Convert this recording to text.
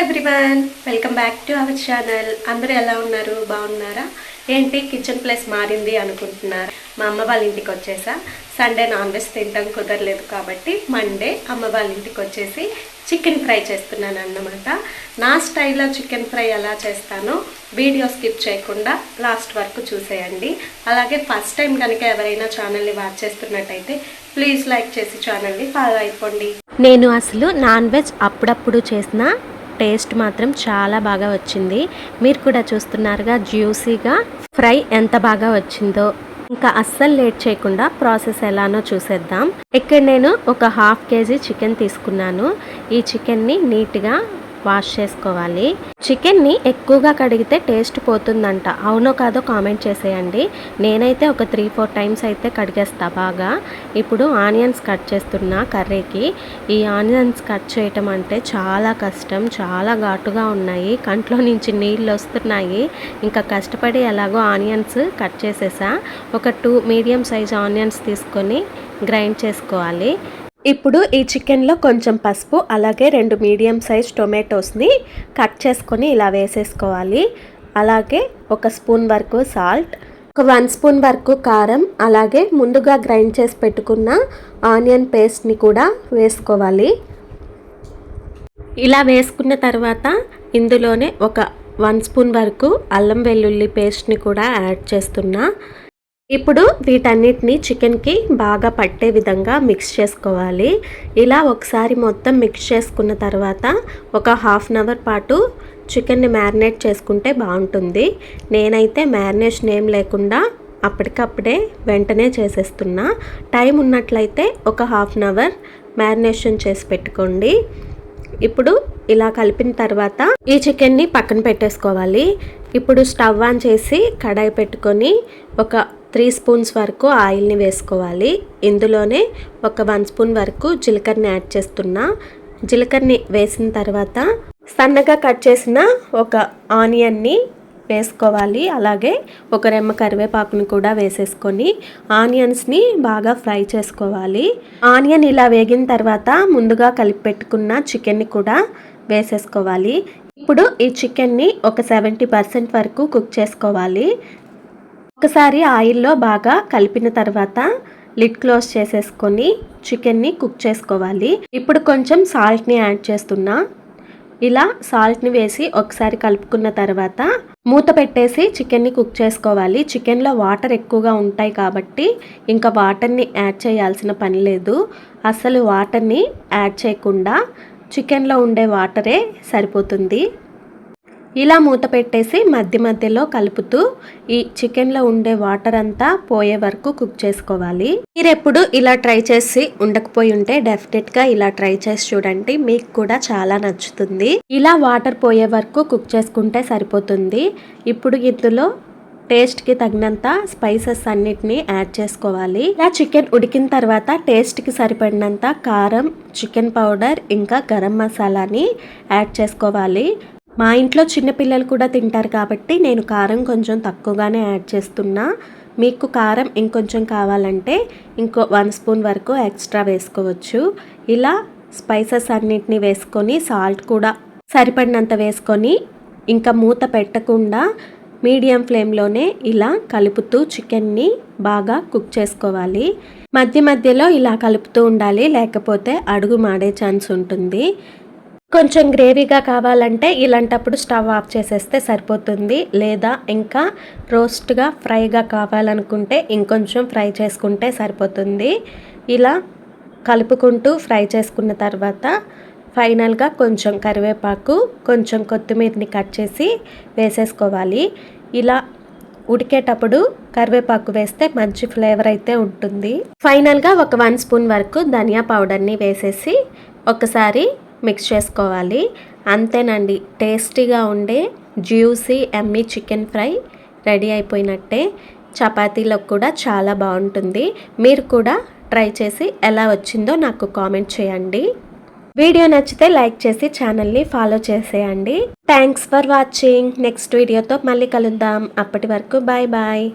Everyone welcome back to our channel అందరూ ఎలా ఉన్నారు? బాగున్నారా? ఏంటి? కిచెన్ ప్లేస్ మారింది అనుకుంటున్నారు? మా అమ్మ వాళ్ళ ఇంటికి వచ్చేసా. సండే నాన్ వెజ్ తినడం కుదరలేదు కాబట్టి మండే అమ్మ వాళ్ళ ఇంటికి వచ్చేసి చికెన్ ఫ్రై చేస్తున్నాను అన్నమాట. నా స్టైల్లో చికెన్ ఫ్రై ఎలా చేస్తానో వీడియో స్కిప్ చేయకుండా లాస్ట్ వరకు చూసేయండి. అలాగే ఫస్ట్ టైం కనుక ఎవరైనా ఛానల్ని వాచ్ చేస్తున్నట్టయితే ప్లీజ్ లైక్ చేసి ఛానల్ని ఫాలో అయిపోండి. నేను అసలు నాన్ వెజ్ అప్పుడప్పుడు చేసిన టేస్ట్ మాత్రం చాలా బాగా వచ్చింది. మీరు కూడా చూస్తున్నారుగా జ్యూసీగా ఫ్రై ఎంత బాగా వచ్చిందో. ఇంకా అస్సలు లేట్ చేయకుండా ప్రాసెస్ ఎలానో చూసేద్దాం. ఇక్కడ నేను ఒక హాఫ్ కేజీ చికెన్ తీసుకున్నాను. ఈ చికెన్ని నీట్గా వాష్ చేసుకోవాలి. చికెన్ని ఎక్కువగా కడిగితే టేస్ట్ పోతుందంట. అవునో కాదో కామెంట్ చేసేయండి. నేనైతే ఒక త్రీ ఫోర్ టైమ్స్ అయితే కడిగేస్తా బాగా. ఇప్పుడు ఆనియన్స్ కట్ చేస్తున్నా కర్రీకి. ఈ ఆనియన్స్ కట్ చేయటం అంటే చాలా కష్టం. చాలా ఘాటుగా ఉన్నాయి. కంట్లో నుంచి నీళ్ళు వస్తున్నాయి. ఇంకా కష్టపడి ఎలాగో ఆనియన్స్ కట్ చేసేసా. ఒక టూ మీడియం సైజ్ ఆనియన్స్ తీసుకొని గ్రైండ్ చేసుకోవాలి. ఇప్పుడు ఈ చికెన్లో కొంచెం పసుపు అలాగే రెండు మీడియం సైజ్ టొమాటోస్ని కట్ చేసుకొని ఇలా వేసేసుకోవాలి. అలాగే ఒక స్పూన్ వరకు సాల్ట్ ఒక వన్ స్పూన్ వరకు కారం అలాగే ముందుగా గ్రైండ్ చేసి పెట్టుకున్న ఆనియన్ పేస్ట్ని కూడా వేసుకోవాలి. ఇలా వేసుకున్న తర్వాత ఇందులోనే ఒక వన్ స్పూన్ వరకు అల్లం వెల్లుల్లి పేస్ట్ని కూడా యాడ్ చేస్తున్నా. ఇప్పుడు వీటన్నిటిని చికెన్కి బాగా పట్టే విధంగా మిక్స్ చేసుకోవాలి. ఇలా ఒకసారి మొత్తం మిక్స్ చేసుకున్న తర్వాత ఒక హాఫ్ అన్ అవర్ పాటు చికెన్ని మ్యారినేట్ చేసుకుంటే బాగుంటుంది. నేనైతే మ్యారినేషన్ ఏం లేకుండా అప్పటికప్పుడే వెంటనే చేసేస్తున్నా. టైం ఉన్నట్లయితే ఒక హాఫ్ అన్ అవర్ మ్యారినేషన్ చేసి పెట్టుకోండి. ఇప్పుడు ఇలా కలిపిన తర్వాత ఈ చికెన్ని పక్కన పెట్టేసుకోవాలి. ఇప్పుడు స్టవ్ ఆన్ చేసి కడాయి పెట్టుకొని ఒక త్రీ స్పూన్స్ వరకు ఆయిల్ని వేసుకోవాలి. ఇందులోనే ఒక వన్ స్పూన్ వరకు జీలకర్రని యాడ్ చేస్తున్నా. జీలకర్రని వేసిన తర్వాత సన్నగా కట్ చేసిన ఒక ఆనియన్ని వేసుకోవాలి. అలాగే ఒక రెమ్మ కరివేపాకుని కూడా వేసేసుకొని ఆనియన్స్ని బాగా ఫ్రై చేసుకోవాలి. ఆనియన్ ఇలా వేగిన తర్వాత ముందుగా కలిపి పెట్టుకున్న చికెన్ని కూడా వేసేసుకోవాలి. ఇప్పుడు ఈ చికెన్ని ఒక సెవెంటీ పర్సెంట్ వరకు కుక్ చేసుకోవాలి. ఒకసారి ఆయిల్లో బాగా కలిపిన తర్వాత లిడ్ క్లోజ్ చేసేసుకొని చికెన్ని కుక్ చేసుకోవాలి. ఇప్పుడు కొంచెం సాల్ట్ని యాడ్ చేస్తున్నా. ఇలా సాల్ట్ని వేసి ఒకసారి కలుపుకున్న తర్వాత మూత పెట్టేసి చికెన్ని కుక్ చేసుకోవాలి. చికెన్లో వాటర్ ఎక్కువగా ఉంటాయి కాబట్టి ఇంకా వాటర్ని యాడ్ చేయాల్సిన పని లేదు. అసలు వాటర్ని యాడ్ చేయకుండా చికెన్లో ఉండే వాటరే సరిపోతుంది. ఇలా మూత పెట్టేసి మధ్య మధ్యలో కలుపుతూ ఈ చికెన్లో ఉండే వాటర్ అంతా పోయే వరకు కుక్ చేసుకోవాలి. మీరు ఎప్పుడు ఇలా ట్రై చేసి ఉండకపోయి ఉంటే డెఫినెట్గా ఇలా ట్రై చేసి చూడండి మీకు కూడా చాలా నచ్చుతుంది. ఇలా వాటర్ పోయే వరకు కుక్ చేసుకుంటే సరిపోతుంది. ఇప్పుడు ఇందులో టేస్ట్కి తగినంత స్పైసెస్ అన్నిటిని యాడ్ చేసుకోవాలి. ఇలా చికెన్ ఉడికిన తర్వాత టేస్ట్కి సరిపడినంత కారం చికెన్ పౌడర్ ఇంకా గరం మసాలాని యాడ్ చేసుకోవాలి. మా ఇంట్లో చిన్నపిల్లలు కూడా తింటారు కాబట్టి నేను కారం కొంచెం తక్కువగానే యాడ్ చేస్తున్నా. మీకు కారం ఇంకొంచెం కావాలంటే ఇంకో వన్ స్పూన్ వరకు ఎక్స్ట్రా వేసుకోవచ్చు. ఇలా స్పైసెస్ అన్నిటిని వేసుకొని సాల్ట్ కూడా సరిపడినంత వేసుకొని ఇంకా మూత పెట్టకుండా మీడియం ఫ్లేమ్లోనే ఇలా కలుపుతూ చికెన్ని బాగా కుక్ చేసుకోవాలి. మధ్య మధ్యలో ఇలా కలుపుతూ ఉండాలి లేకపోతే అడుగు మాడే ఛాన్స్ ఉంటుంది. కొంచెం గ్రేవీగా కావాలంటే ఇలాంటప్పుడు స్టవ్ ఆఫ్ చేసేస్తే సరిపోతుంది. లేదా ఇంకా రోస్ట్గా ఫ్రైగా కావాలనుకుంటే ఇంకొంచెం ఫ్రై చేసుకుంటే సరిపోతుంది. ఇలా కలుపుకుంటూ ఫ్రై చేసుకున్న తర్వాత ఫైనల్గా కొంచెం కరివేపాకు కొంచెం కొత్తిమీరని కట్ చేసి వేసేసుకోవాలి. ఇలా ఉడికేటప్పుడు కరివేపాకు వేస్తే మంచి ఫ్లేవర్ అయితే ఉంటుంది. ఫైనల్గా ఒక వన్ స్పూన్ వరకు ధనియా పౌడర్ని వేసేసి ఒకసారి మిక్స్ చేసుకోవాలి. అంతేనండి టేస్టీగా ఉండే జ్యూసీ ఎమ్మీ చికెన్ ఫ్రై రెడీ అయిపోయినట్టే. చపాతీలో కూడా చాలా బాగుంటుంది. మీరు కూడా ట్రై చేసి ఎలా వచ్చిందో నాకు కామెంట్ చేయండి. వీడియో నచ్చితే లైక్ చేసి ఛానల్ని ఫాలో చేసేయండి. Thanks for watching. నెక్స్ట్ వీడియోతో మళ్ళీ కలుద్దాం. అప్పటి వరకు బాయ్ బాయ్